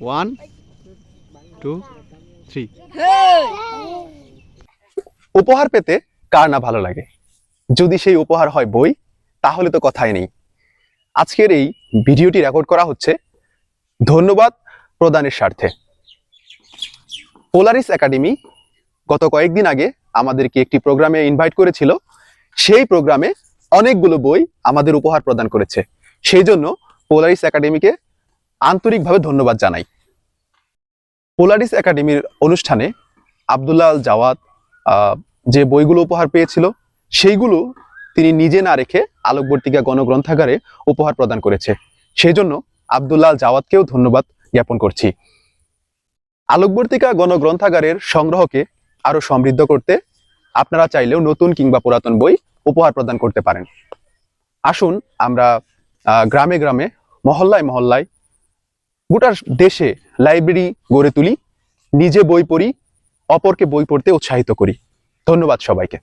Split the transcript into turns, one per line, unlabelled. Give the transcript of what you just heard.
One two three উপহার পেতে কার না ভালো লাগে? যদি সেই উপহার হয় বই, তাহলে তো কথাই নেই। আজকের এই ভিডিওটি রেকর্ড করা হচ্ছে ধন্যবাদ প্রদানের স্বার্থে। পোলারিস একাডেমি গত কয়েকদিন আগে আমাদেরকে একটি প্রোগ্রামে ইনভাইট করেছিল। সেই প্রোগ্রামে অনেকগুলো বই আমাদের উপহার প্রদান করেছে। সেই জন্য পোলারিস একাডেমিকে আন্তরিকভাবে ধন্যবাদ জানাই। পোলারিস একাডেমির অনুষ্ঠানে আবদুল্লাহ আল জাওয়াদ আহ, যে বইগুলো উপহার পেয়েছিল সেইগুলো তিনি নিজে না রেখে আলোকবর্তিকা গণগ্রন্থাগারে উপহার প্রদান করেছে। সেই জন্য আবদুল্লাহ আল জাওয়াদকেও ধন্যবাদ জ্ঞাপন করছি। আলোকবর্তিকা গণগ্রন্থাগারের সংগ্রহকে আরও সমৃদ্ধ করতে আপনারা চাইলেও নতুন কিংবা পুরাতন বই উপহার প্রদান করতে পারেন। আসুন আমরা গ্রামে গ্রামে মহল্লায় মহল্লায় গোটা দেশে লাইব্রেরি গড়ে তুলি, নিজে বই পড়ি, অপরকে বই পড়তে উৎসাহিত করি। ধন্যবাদ সবাইকে।